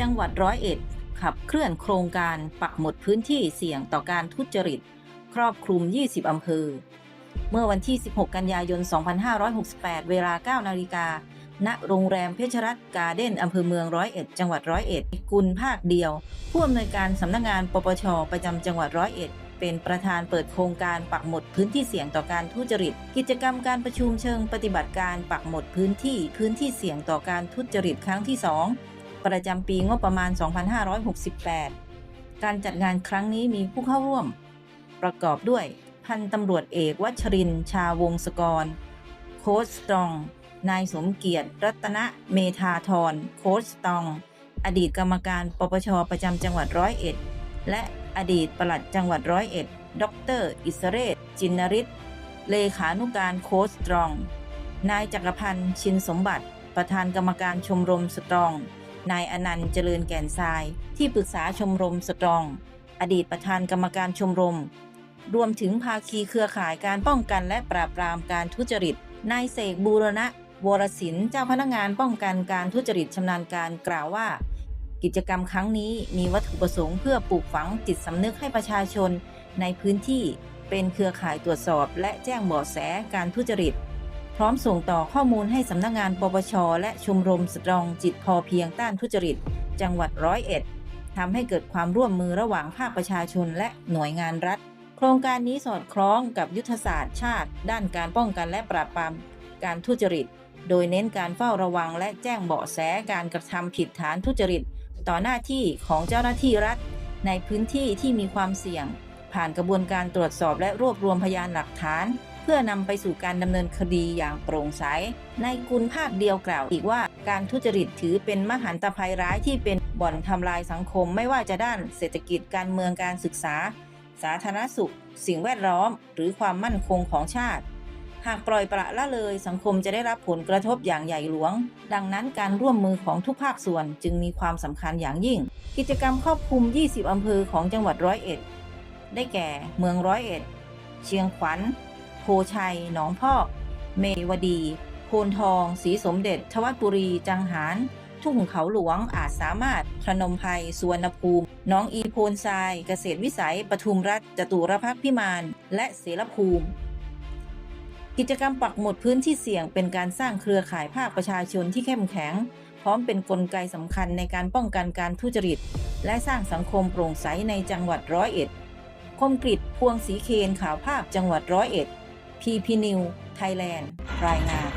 จังหวัดร้อยเอ็ด ขับเคลื่อนโครงการปักหมุดพื้นที่เสี่ยงต่อการทุจริต ครอบคลุม 20 อำเภอ เมื่อวันที่ 16 กันยายน 2568 เวลา 9 นาฬิกา ณ โรงแรมเพชรรัตน์การ์เด้นอำเภอเมืองร้อยเอ็ด จังหวัดร้อยเอ็ด กุลภาคเดียว ผู้อำนวยการสำนักงานปปช ประจำจังหวัดร้อยเอ็ดเป็นประธานเปิดโครงการปักหมุดพื้นที่เสี่ยงต่อการทุจริต กิจกรรมการประชุมเชิงปฏิบัติการปักหมุดพื้นที่พื้นที่เสี่ยงต่อการทุจริตครั้งที่ 2 ประจำปีงบประมาณ 2568 การจัดงานครั้งนี้มีผู้เข้าร่วม ประกอบด้วยพันตำรวจเอกวัชรินชาวงศกร โค้ชสตรอง นายสมเกียรติ รัตนเมธาธรโค้ชสตรอง อดีตกรรมการปปชประจำจังหวัดร้อยเอ็ด และอดีตปลัดจังหวัดร้อยเอ็ด ดร อิสเรศ จินริศเลขานุการโค้ชสตรอง นายจักรพันธ์ชินสมบัติ ประธานกรรมการชมรมสตรอง นายอนันต์เจริญแก่นทราย ที่ปรึกษาชมรมสตรอง อดีตประธานกรรมการชมรม รวมถึงภาคีเครือข่ายการป้องกันและปราบปรามการทุจริตนายเสกบูรณะวรศิลป์เจ้าพนักงานป้องกันการทุจริตชำนาญการกล่าวว่า กิจกรรมครั้งนี้มีวัตถุประสงค์เพื่อปลูกฝังจิตสำนึกให้ประชาชน ในพื้นที่เป็นเครือข่ายตรวจสอบและแจ้งเบาะแสการทุจริต พร้อมส่งต่อข้อมูลให้สำนักงานปปช และชมรมสตรองจิตพอเพียงต้านทุจริต จังหวัดร้อยเอ็ดทำให้เกิดความร่วมมือระหว่างภาคประชาชนและหน่วยงานรัฐ โครงการนี้สอดคล้องกับยุทธศาสตร์ชาติ ด้านการป้องกันและปราบปรามการทุจริต โดยเน้นการเฝ้าระวังและแจ้งเบาะแสการกระทำผิดฐานทุจริต ต่อหน้าที่ของเจ้าหน้าที่รัฐ ในพื้นที่ที่มีความเสี่ยง ผ่านกระบวนการตรวจสอบและรวบรวมพยานหลักฐาน พื่อนำไปสู่การดำเนินคดีอย่างโปร่งใสในกุลภาคเดียวกล่าวอีกว่าการทุจริตถือเป็นมหันตภัยร้ายที่เป็นบ่อนทำลายสังคมไม่ว่าจะด้านเศรษฐกิจการเมืองการศึกษา สาธารณสุข สิ่งแวดล้อม หรือความมั่นคงของชาติ หากปล่อยปละละเลยสังคมจะได้รับผลกระทบอย่างใหญ่หลวง ดังนั้นการร่วมมือของทุกภาคส่วนจึงมีความสำคัญอย่างยิ่ง กิจกรรมครอบคลุม 20 อำเภอของจังหวัดร้อยเอ็ด ได้แก่ เมืองร้อยเอ็ด เชียงขวัญ ชัย หนองพอก เมวดี โพนทอง สีสมเด็จ ทวัดบุรี จังหาร ทุ่งเขาหลวง อาจสามารถพนมไพสุวรรณภูมิ น้องอีโพนทราย เกษตรวิสัย ปทุมรัฐ จตุรพักพิมาน และเสรภูมิ กิจกรรมปักหมุดพื้นที่เสี่ยงเป็นการสร้างเครือข่ายภาคประชาชนที่เข้มแข็ง พร้อมเป็นนกลไกสำคัญในการป้องกันการทุจริต และสร้างสังคมโปร่งใสในจังหวัดร้อยเอ็ดคมกริตพวงสีเคนข่าวภาพจังหวัดร้อยเอ็ด PP New Thailand รายงาน